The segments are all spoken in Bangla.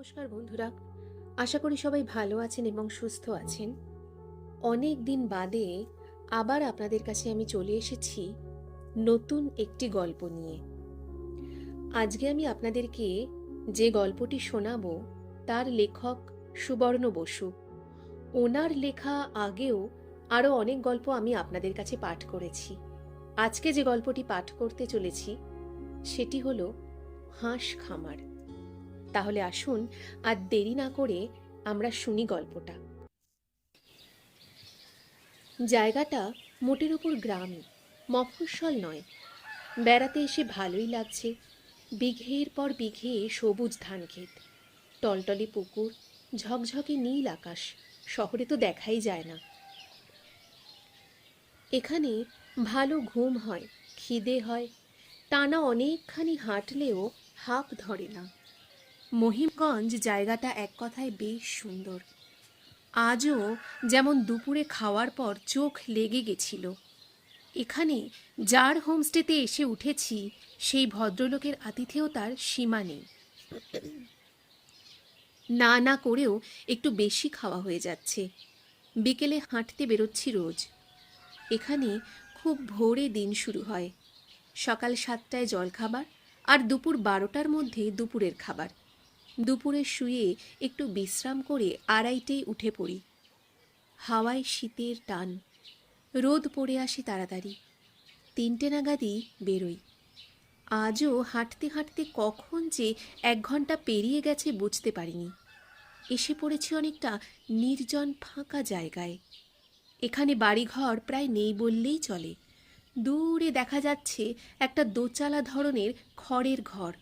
নমস্কার বন্ধুরা। আশা করি সবাই ভালো আছেন এবং সুস্থ আছেন। অনেক দিন বাদে আবার আপনাদের কাছে আমি চলে এসেছি নতুন একটি গল্প নিয়ে। আজকে আমি আপনাদেরকে যে গল্পটি শোনাব, তার লেখক সুবর্ণ বসু। ওনার লেখা আগেও আরও অনেক গল্প আমি আপনাদের কাছে পাঠ করেছি। আজকে যে গল্পটি পাঠ করতে চলেছি, সেটি হলো হাঁস খামার। তাহলে আসুন আর দেরি না করে আমরা শুনি গল্পটা। জায়গাটা মোটের ওপর গ্রামই মফস্বল নয়। বেড়াতে এসে ভালোই লাগছে। বিঘের পর বিঘে সবুজ ধান ক্ষেত টলটলে পুকুর, ঝকঝকে নীল আকাশ, শহরে তো দেখাই যায় না। এখানে ভালো ঘুম হয়, খিদে হয়, টানা অনেকখানি হাঁটলেও হাঁপ ধরে না। মহিমগঞ্জ জায়গাটা এক কথায় বেশ সুন্দর। আজও যেমন দুপুরে খাওয়ার পর চোখ লেগে গেছিল। এখানে যার হোমস্টেতে এসে উঠেছি, সেই ভদ্রলোকের আতিথেয়তার সীমা নেই। না না করেও একটু বেশি খাওয়া হয়ে যাচ্ছে। বিকেলে হাঁটতে বেরোচ্ছি রোজ। এখানে খুব ভোরে দিন শুরু হয়। সকাল সাতটায় জলখাবার আর দুপুর বারোটার মধ্যে দুপুরের খাবার। দুপুরে শুয়ে একটু বিশ্রাম করে আড়াইটেই উঠে পড়ি। হাওয়ায় শীতের টান। রোদ পড়ে আসে তাড়াতাড়ি। তিনটে নাগাদই বেরোই। আজও হাঁটতে হাঁটতে কখন যে এক ঘণ্টা পেরিয়ে গেছে বুঝতে পারিনি। এসে পড়েছি অনেকটা নির্জন ফাঁকা জায়গায়। এখানে বাড়িঘর প্রায় নেই বললেই চলে। দূরে দেখা যাচ্ছে একটা দোচালা ধরনের খড়ের ঘর।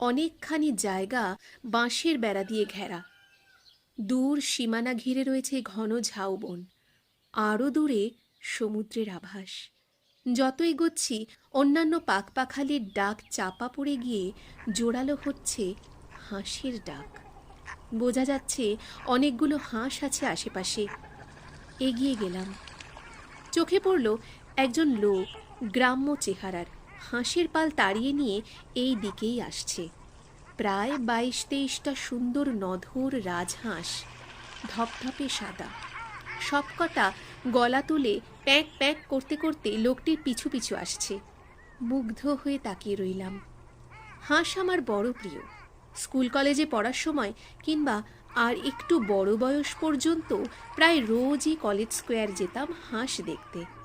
অনেকখানি জায়গা বাঁশের বেড়া দিয়ে ঘেরা। দূর সীমানা ঘিরে রয়েছে ঘন ঝাউবন আরও দূরে সমুদ্রের আভাস। যত এগোচ্ছি অন্যান্য পাকপাখালির ডাক চাপা পড়ে গিয়ে জোরালো হচ্ছে হাঁসের ডাক। বোঝা যাচ্ছে অনেকগুলো হাঁস আছে আশেপাশে। এগিয়ে গেলাম। চোখে পড়ল একজন লোক, গ্রাম্য চেহারার। হাঁসের পাল তাড়িয়ে নিয়ে এই দিকেই আসছে। প্রায় বাইশ তেইশটা সুন্দর নধর রাজহাঁস। ধপধপে সাদা। সবকটা গলা তুলে প্যাঁক প্যাঁক করতে করতে লোকটির পিছু পিছু আসছে। মুগ্ধ হয়ে তাকিয়ে রইলাম। হাঁস আমার বড় প্রিয়। স্কুল কলেজে পড়ার সময় কিংবা আর একটু বড় বয়স পর্যন্ত প্রায় রোজই কলেজ স্কোয়ার যেতাম হাঁস দেখতে।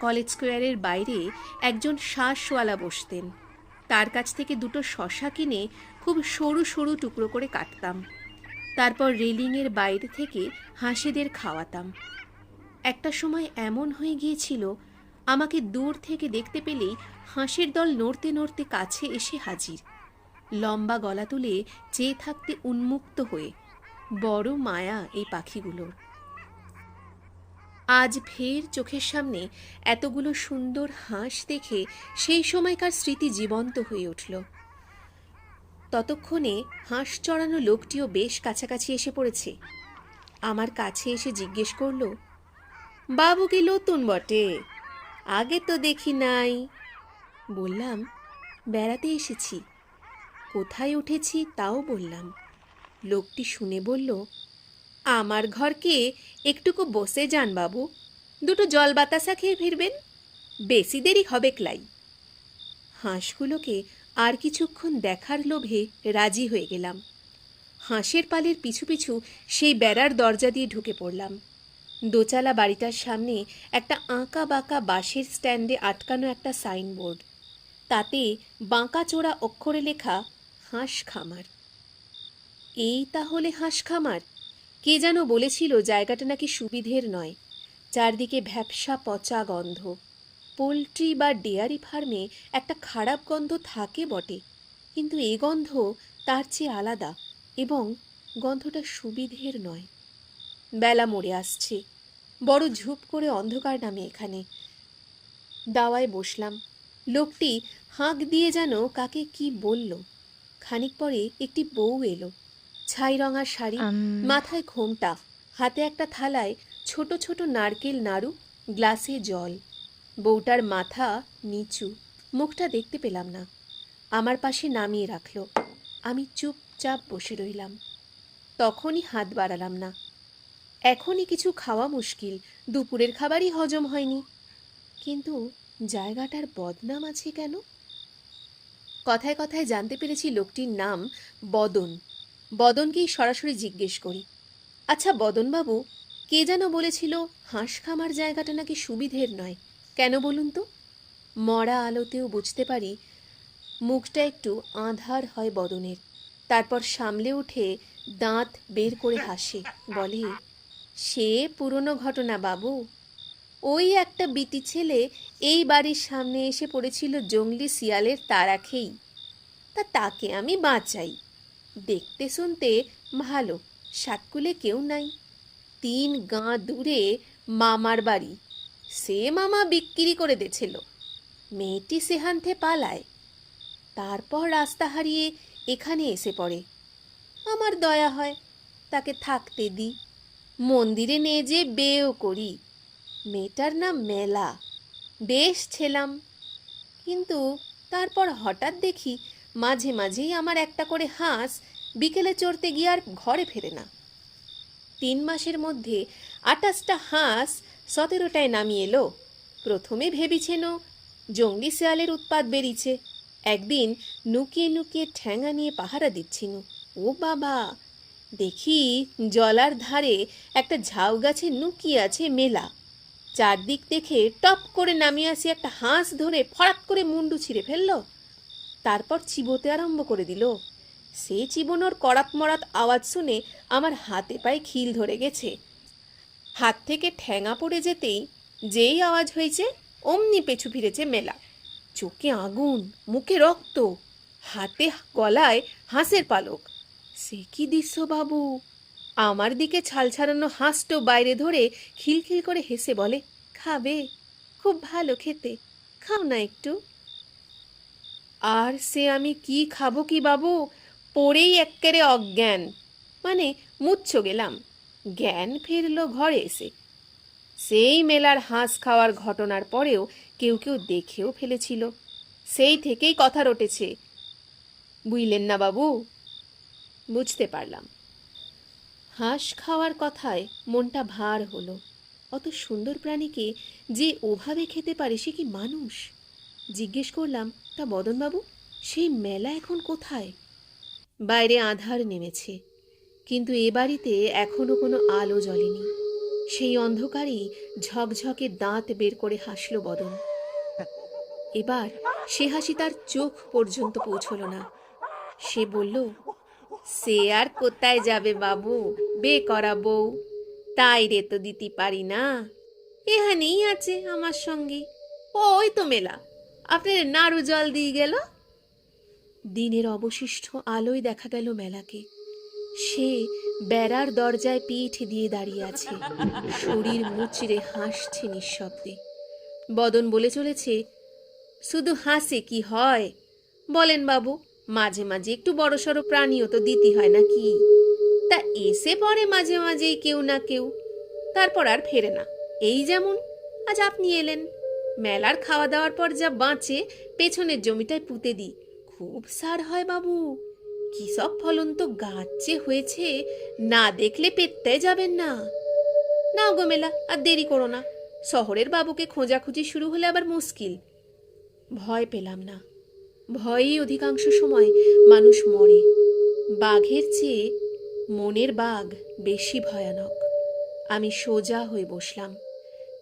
কলেজ স্কোয়ারের বাইরে একজন শ্বাসওয়ালা বসতেন। তার কাছ থেকে দুটো শশা কিনে খুব সরু সরু টুকরো করে কাটতাম। তারপর রেলিংয়ের বাইরে থেকে হাঁসেদের খাওয়াতাম। একটা সময় এমন হয়ে গিয়েছিল, আমাকে দূর থেকে দেখতে পেলেই হাঁসের দল নড়তে নড়তে কাছে এসে হাজির। লম্বা গলা তুলে চেয়ে থাকতে উন্মুক্ত হয়ে, বড় মায়া এই পাখিগুলোর। আজ ফের চোখের সামনে এতগুলো সুন্দর হাঁস দেখে সেই সময়কার স্মৃতি জীবন্ত হয়ে উঠল। ততক্ষণে হাঁস চড়ানো লোকটিও বেশ কাছাকাছি এসে পড়েছে। আমার কাছে এসে জিজ্ঞেস করল বাবু কি নতুন বটে? আগে তো দেখি নাই। বললাম, বেড়াতে এসেছি। কোথায় উঠেছি তাও বললাম। লোকটি শুনে বলল আমার ঘরকে একটুকু বসে যান বাবু। দুটো জল বাতাসা খেয়ে ফিরবেন। বেশি দেরি হবে ক্লাই। হাঁসগুলোকে আর কিছুক্ষণ দেখার লোভে রাজি হয়ে গেলাম। হাঁসের পালের পিছু পিছু সেই বেড়ার দরজা দিয়ে ঢুকে পড়লাম। দোচালা বাড়িটার সামনে একটা আঁকা বাঁকা বাঁশের স্ট্যান্ডে আটকানো একটা সাইনবোর্ড। তাতে বাঁকা চোরা অক্ষরে লেখা, হাঁস খামার। এই তাহলে হাঁস খামার? কে যেন বলেছিল জায়গাটা নাকি সুবিধের নয়। চারদিকে ভ্যাপসা পচা গন্ধ। পোলট্রি বা ডেয়ারি ফার্মে একটা খারাপ গন্ধ থাকে বটে, কিন্তু এ গন্ধ তার চেয়ে আলাদা এবং গন্ধটা সুবিধের নয়। বেলা মরে আসছে। বড় ঝুপ করে অন্ধকার নামে এখানে। দাওয়ায় বসলাম। লোকটি হাঁক দিয়ে যেন কাকে কি বলল। খানিক পরে একটি বউ এলো। ছাই রঙা শাড়ি মাথায় ঘোমটা হাতে একটা থালায় ছোট ছোট নারকেল নাড়ু গ্লাসে জল। বউটার মাথা নিচু মুখটা দেখতে পেলাম না। আমার পাশে নামিয়ে রাখল। আমি চুপচাপ বসে রইলাম। তখনই হাত বাড়ালাম না। এখনই কিছু খাওয়া মুশকিল দুপুরের খাবারই হজম হয়নি। কিন্তু জায়গাটার বদনাম আছে কেন? কথায় কথায় জানতে পেরেছি লোকটির নাম বদন। বদনকেই সরাসরি জিজ্ঞেস করি আচ্ছা বদনবাবু, কে যেন বলেছিল হাঁস খামার জায়গাটা নাকি সুবিধের নয়? কেন বলুন তো? মরা আলোতেও বুঝতে পারি মুখটা একটু আঁধার হয় বদনের, তারপর সামলে উঠে দাঁত বের করে হাসে, বলে, সে পুরনো ঘটনা বাবু। ওই একটা বিটি ছেলে এই বাড়ির সামনে এসে পড়েছিল জঙ্গলি শিয়ালের তারা খেই তা তাকে আমি বাঁচাই। দেখতে শুনতে ভালো, সাতকুলে কেউ নাই। তিন গাঁ দূরে মামার বাড়ি, সে মামা বিক্রি করে দিয়েছিল। মেয়েটি সেহান্তে পালায়, তারপর রাস্তা হারিয়ে এখানে এসে পড়ে। আমার দয়া হয়, তাকে থাকতে দিই। মন্দিরে নিয়ে যে বেও করি। মেয়েটার নাম মেলা, বেশ ছিলাম। কিন্তু তারপর হঠাৎ দেখি মাঝে মাঝেই আমার একটা করে হাঁস বিকেলে চড়তে গিয়ে আর ঘরে ফেরে না। তিন মাসের মধ্যে আটাশটা হাঁস সতেরোটায় নামিয়ে এলো। প্রথমে ভেবেছেন জঙ্গলি শেয়ালের উৎপাত বেরিয়েছে একদিন নুকিয়ে নুকিয়ে ঠ্যাঙা নিয়ে পাহারা দিচ্ছিল ও। বাবা, দেখি জলার ধারে একটা ঝাউ গাছে লুকিয়ে আছে মেলা। চারদিক দেখে টপ করে নামিয়ে আসি একটা হাঁস ধরে ফরাক করে মুন্ডু ছিঁড়ে ফেলল। তারপর চিবোতে আরম্ভ করে দিল। সে চিবোনোর করাত মরাত আওয়াজ শুনে আমার হাতে পায়ে খিল ধরে গেছে। হাত থেকে ঠ্যাঙা পড়ে যেতেই যেই আওয়াজ হয়েছে, অমনি পেছু ফিরেছে মেলা। চোখে আগুন, মুখে রক্ত, হাতে গলায় হাঁসের পালক। সে কি দৃশ্য বাবু? আমার দিকে ছাল ছাড়ানো হাঁসটো বাইরে ধরে খিলখিল করে হেসে বলে, খাবে, খুব ভালো খেতে, খাও না একটু। আর সে আমি কি খাব কি বাবু? পড়েই এক্কেরে অজ্ঞান। মানে মুচ্ছ গেলাম। জ্ঞান ফিরল ঘরে এসে। সেই মেলার হাঁস খাওয়ার ঘটনার পরেও কেউ কেউ দেখেও ফেলেছিল। সেই থেকেই কথা রটেছে। বুঝলেন না বাবু? বুঝতে পারলাম। হাঁস খাওয়ার কথায় মনটা ভার হলো। অত সুন্দর প্রাণীকে যে ওভাবে খেতে পারে সে কি মানুষ? জিজ্ঞেস করলাম, তা বদনবাবু সেই মেলা এখন কোথায়? বাইরে আধার নেমেছে, কিন্তু এ বাড়িতে এখনও কোনো আলো জ্বলেনি। সেই অন্ধকারেই ঝকঝকে দাঁত বের করে হাসল বদন এবার সে হাসি তার চোখ পর্যন্ত পৌঁছল না। সে বলল, সে আর কোথায় যাবে বাবু? বে করা বউ। তাই রে তো দিতে পারি না। এখানেই আছে আমার সঙ্গে। ওই তো মেলা। আপনার নাড়ু জল দিয়ে গেল? দিনের অবশিষ্ট আলোয় দেখা গেল মেলাকে। সে বেড়ার দরজায় পিঠ দিয়ে দাঁড়িয়ে আছে। শরীর মুচড়ে হাসছে নিঃশব্দে। বদন বলে চলেছে, শুধু হাসে কি হয়? বলেন বাবু, মাঝে মাঝে একটু বড়সড় প্রাণীও তো দিতে হয় না কি? তা এসে পড়ে মাঝে মাঝেই কেউ না কেউ, তারপর আর ফেরে না। এই যেমন, আজ আপনি এলেন। মেলার খাওয়া দাওয়ার পর যা বাঁচে, পেছনের জমিটায় পুঁতে দিই। খুব সার হয় বাবু। কি সব ফলন তো গাছ যে হয়েছে, না দেখলে পেতে যাবেন না। নাও গো মেলা, আর দেরি করো না। শহরের বাবুকে খোঁজাখুঁজি শুরু হলে আবার মুশকিল। ভয় পেলাম না। ভয়েই অধিকাংশ সময় মানুষ মরে। বাঘের চেয়ে মনের বাঘ বেশি ভয়ানক। আমি সোজা হয়ে বসলাম।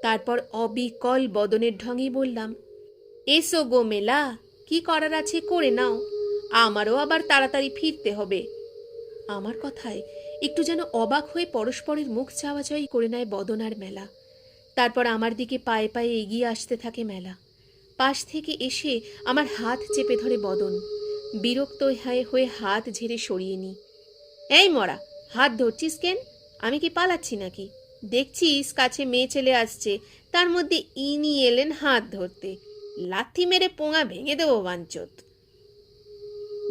তারপর অবিকল বদনের ঢঙেই বললাম, এসো গো মেলা, কি করার আছে করে নাও, আমারও আবার তাড়াতাড়ি ফিরতে হবে। আমার কথায় একটু যেন অবাক হয়ে পরস্পরের মুখ চাওয়াচাই করে নেয় বদন আর মেলা। তারপর আমার দিকে পায়ে পায়ে এগিয়ে আসতে থাকে মেলা। পাশ থেকে এসে আমার হাত চেপে ধরে বদন। বিরক্ত হয়ে হয়ে হাত ঝেড়ে সরিয়ে নি এই মরা, হাত ধরছিস কেন? আমি কি পালাচ্ছি নাকি? দেখছিস কাছে মেয়ে ছেলে আসছে। তার মধ্যে ইনি এলেন হাত ধরতে। লাথি মেরে পোঙা ভেঙে দেবো বাঞ্চত।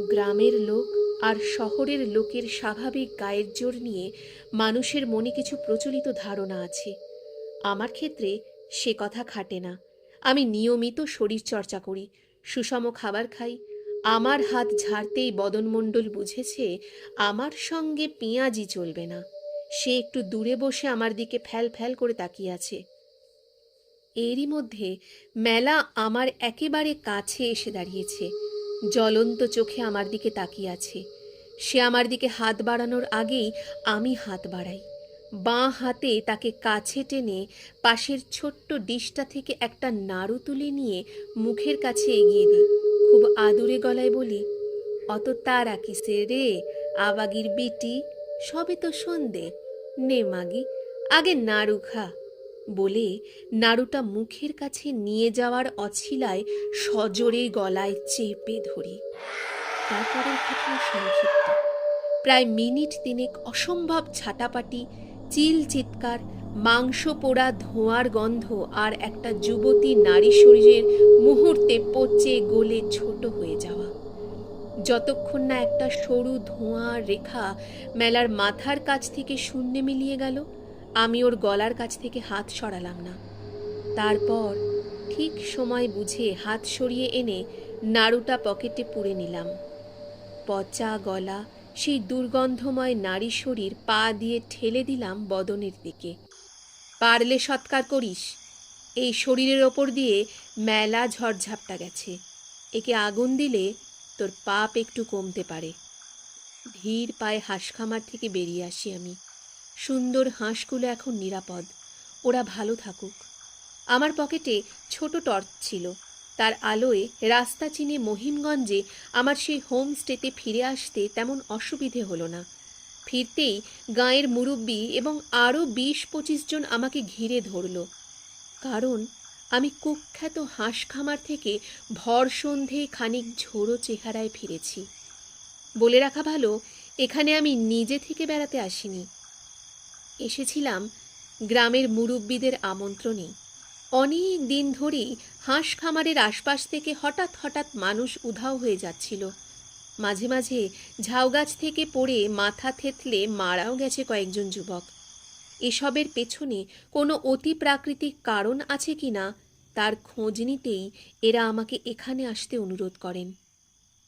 গ্রামের লোক আর শহরের লোকের স্বাভাবিক গায়ের জোর নিয়ে মানুষের মনে কিছু প্রচলিত ধারণা আছে। আমার ক্ষেত্রে সে কথা খাটে না। আমি নিয়মিত শরীর চর্চা করি, সুষম খাবার খাই। আমার হাত ঝাড়তেই বদনমণ্ডল বুঝেছে আমার সঙ্গে পেঁয়াজি চলবে না। সে একটু দূরে বসে আমার দিকে ফ্যাল ফ্যাল করে তাকিয়ে আছে। এরই মধ্যে মেলা আমার একেবারে কাছে এসে দাঁড়িয়েছে। জ্বলন্ত চোখে আমার দিকে তাকিয়ে আছে। সে আমার দিকে হাত বাড়ানোর আগেই আমি হাত বাড়াই। বাঁ হাতে তাকে কাছে টেনে পাশের ছোট্ট ডিশটা থেকে একটা নাড়ু তুলে নিয়ে মুখের কাছে এগিয়ে দিই। খুব আদুরে গলায় বলি, অত তারা কিসে রে? আবাগির বিটি? সবে তো সন্ধে। নে মাগি, আগে নাড়ু খা। বলে নাড়ুটা মুখের কাছে নিয়ে যাওয়ার অছিলায় সজোরে গলায় চেপে ধরি। তারপরের ঘটনা সংক্ষিপ্ত। প্রায় মিনিট তিনেক অসম্ভব ছাটাপাটি, চিল চিৎকার মাংস পোড়া ধোঁয়ার গন্ধ আর একটা যুবতী নারী শরীরের মুহূর্তে পচে গলে ছোট হয়ে যাওয়া। যতক্ষণ না একটা সরু ধোঁয়ার রেখা মেলার মাথার কাছ থেকে শূন্যে মিলিয়ে গেল, আমি ওর গলার কাছ থেকে হাত সরালাম না। তারপর ঠিক সময় বুঝে হাত সরিয়ে এনে নাড়ুটা পকেটে পুড়ে নিলাম। পচা গলা, সেই দুর্গন্ধময় নারী শরীর পা দিয়ে ঠেলে দিলাম বদনের দিকে। পারলে সৎকার করিস। এই শরীরের ওপর দিয়ে মেলা ঝড়ঝাপটা গেছে। একে আগুন দিলে তোর পাপ একটু কমতে পারে। ধীর পায়ে হাঁসখামার থেকে বেরিয়ে আসি আমি। সুন্দর হাঁসগুলো এখন নিরাপদ। ওরা ভালো থাকুক। আমার পকেটে ছোট টর্চ ছিল। তার আলোয় রাস্তা চিনে মহিমগঞ্জে আমার সেই হোমস্টেতে ফিরে আসতে তেমন অসুবিধে হলো না। ফিরতেই গাঁয়ের মুরব্বি এবং আরও বিশ পঁচিশ জন আমাকে ঘিরে ধরল। কারণ আমি কুখ্যাত হাঁস খামার থেকে ভর সন্ধে খানিক ঝোড়ো চেহারায় ফিরেছি। বলে রাখা ভালো, এখানে আমি নিজে থেকে বেড়াতে আসিনি। এসেছিলাম গ্রামের মুরব্বিদের আমন্ত্রণে। অনেক দিন ধরেই হাঁস খামারের আশপাশ থেকে হঠাৎ হঠাৎ মানুষ উধাও হয়ে যাচ্ছিল। মাঝে মাঝে ঝাউগাছ থেকে পড়ে মাথা থেতলে মারাও গেছে কয়েকজন যুবক। এসবের পেছনে কোনো অতি প্রাকৃতিক কারণ আছে কি না, তার খোঁজ নিতেই এরা আমাকে এখানে আসতে অনুরোধ করেন।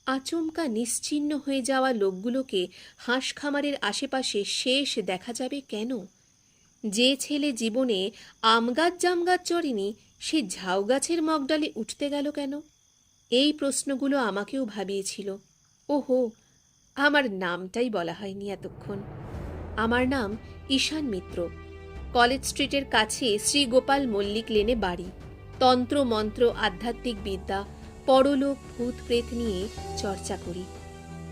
আচমকা নিশ্চিহ্ন হয়ে যাওয়া লোকগুলোকে হাঁস খামারের আশেপাশে শেষ দেখা যাবে কেন? যে ছেলে জীবনে আমগাছ জামগাছ চড়েনি, সে ঝাউ গাছের মগডালে উঠতে গেল কেন? এই প্রশ্নগুলো আমাকেও ভাবিয়েছিল। ওহো, আমার নামটাই বলা হয়নি এতক্ষণ। আমার নাম ঈশান মিত্র। কলেজ স্ট্রিটের কাছে শ্রী গোপাল মল্লিক লেনে বাড়ি। তন্ত্র মন্ত্র আধ্যাত্মিক বিদ্যা, পরলোক ভূত প্রেত নিয়ে চর্চা করি।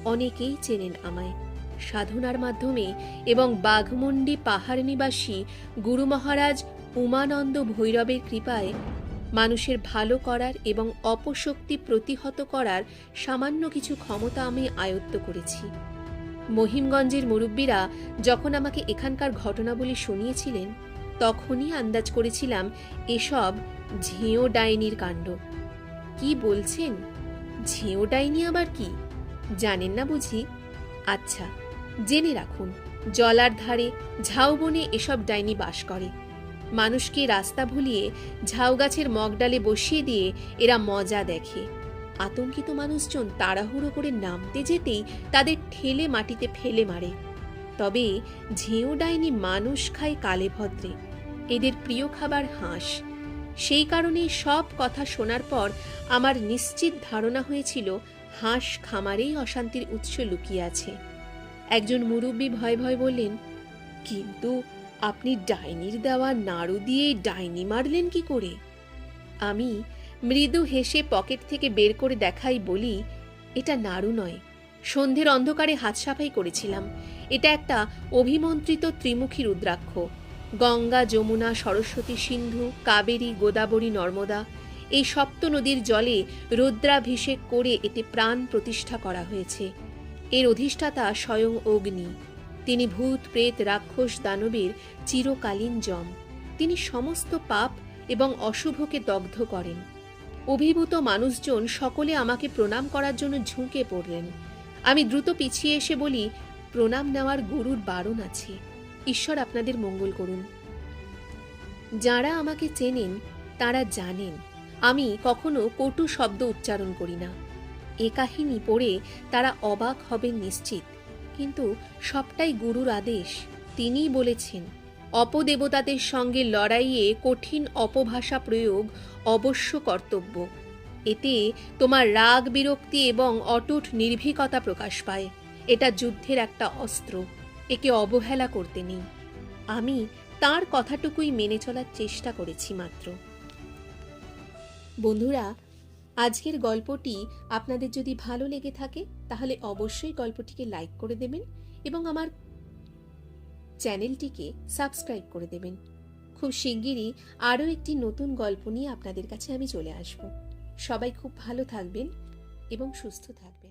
অনেকেই চেনেন আমায়। সাধনার মাধ্যমে এবং বাঘমুন্ডি পাহাড় নিবাসী গুরু মহারাজ উমানন্দ ভৈরবের কৃপায় মানুষের ভালো করার এবং অপশক্তি প্রতিহত করার সামান্য কিছু ক্ষমতা আমি আয়ত্ত করেছি। মহিমগঞ্জের মুরব্বীরা যখন আমাকে এখানকার ঘটনাবলী শুনিয়েছিলেন, তখনই আন্দাজ করেছিলাম এসব ঝেঁও ডাইনির কাণ্ড। কি বলছেন? ঝেঁও ডাইনি আবার কি? জানেন না বুঝি? আচ্ছা জেনে রাখুন, জলার ধারে ঝাউবনে এসব ডাইনি বাস করে। মানুষকে রাস্তা ভুলিয়ে ঝাউ গাছের মগডালে বসিয়ে দিয়ে এরা মজা দেখে। আতঙ্কিত মানুষজন তাড়াহুড়ো করে নামতে যেতেই তাদের ঠেলে মাটিতে ফেলে মারে। তবে ঝেঁও ডাইনি মানুষ খায় কালে ভদ্রে। এদের প্রিয় খাবার হাঁস। সেই কারণেই সব কথা শোনার পর আমার নিশ্চিত ধারণা হয়েছিল হাঁস খামারেই অশান্তির উৎস লুকিয়ে আছে। একজন মুরব্বী ভয় ভয় বললেন, কিন্তু আপনি ডাইনির দেওয়া নাড়ু দিয়ে ডাইনি মারলেন কি করে? আমি মৃদু হেসে পকেট থেকে বের করে দেখাই বলি, এটা নাড়ু নয়। সন্ধ্যের অন্ধকারে হাত সাফাই করেছিলাম। এটা একটা অভিমন্ত্রিত ত্রিমুখী রুদ্রাক্ষ। গঙ্গা, যমুনা, সরস্বতী সিন্ধু, কাবেরী, গোদাবরী, নর্মদা, এই সপ্ত নদীর জলে রুদ্রাভিষেক করে এতে প্রাণ প্রতিষ্ঠা করা হয়েছে। এর অধিষ্ঠাতা স্বয়ং অগ্নি। তিনি ভূত, প্রেত, রাক্ষস, দানবের চিরকালীন জম। তিনি সমস্ত পাপ এবং অশুভকে দগ্ধ করেন। অভিভূত মানুষজন সকলে আমাকে প্রণাম করার জন্য ঝুঁকে পড়লেন। আমি দ্রুত পিছিয়ে এসে বলি, প্রণাম নেওয়ার গুরুর বারণ আছে। ঈশ্বর আপনাদের মঙ্গল করুন। যারা আমাকে চেনেন, তারা জানেন, আমি কখনো কটু শব্দ উচ্চারণ করি না। এ কাহিনী পড়ে তারা অবাক হবেন নিশ্চিত, কিন্তু সবটাই গুরুর আদেশ, তিনিই বলেছেন। অপদেবতাদের সঙ্গে লড়াইয়ে কঠিন অপভাষা প্রয়োগ অবশ্য কর্তব্য। এতে তোমার রাগ বিরক্তি এবং অটুট নির্ভীকতা প্রকাশ পায়। এটা যুদ্ধের একটা অস্ত্র। একে অবহেলা করতে নেই। আমি তার কথাটুকুই মেনে চলার চেষ্টা করেছি মাত্র। বন্ধুরা, আজকের গল্পটি আপনাদের যদি ভালো লেগে থাকে, তাহলে অবশ্যই গল্পটিকে লাইক করে দেবেন এবং আমার চ্যানেলটিকে সাবস্ক্রাইব করে দেবেন। খুব শিগগিরই আরও একটি নতুন গল্প নিয়ে আপনাদের কাছে আমি চলে আসব। সবাই খুব ভালো থাকবেন এবং সুস্থ থাকবেন।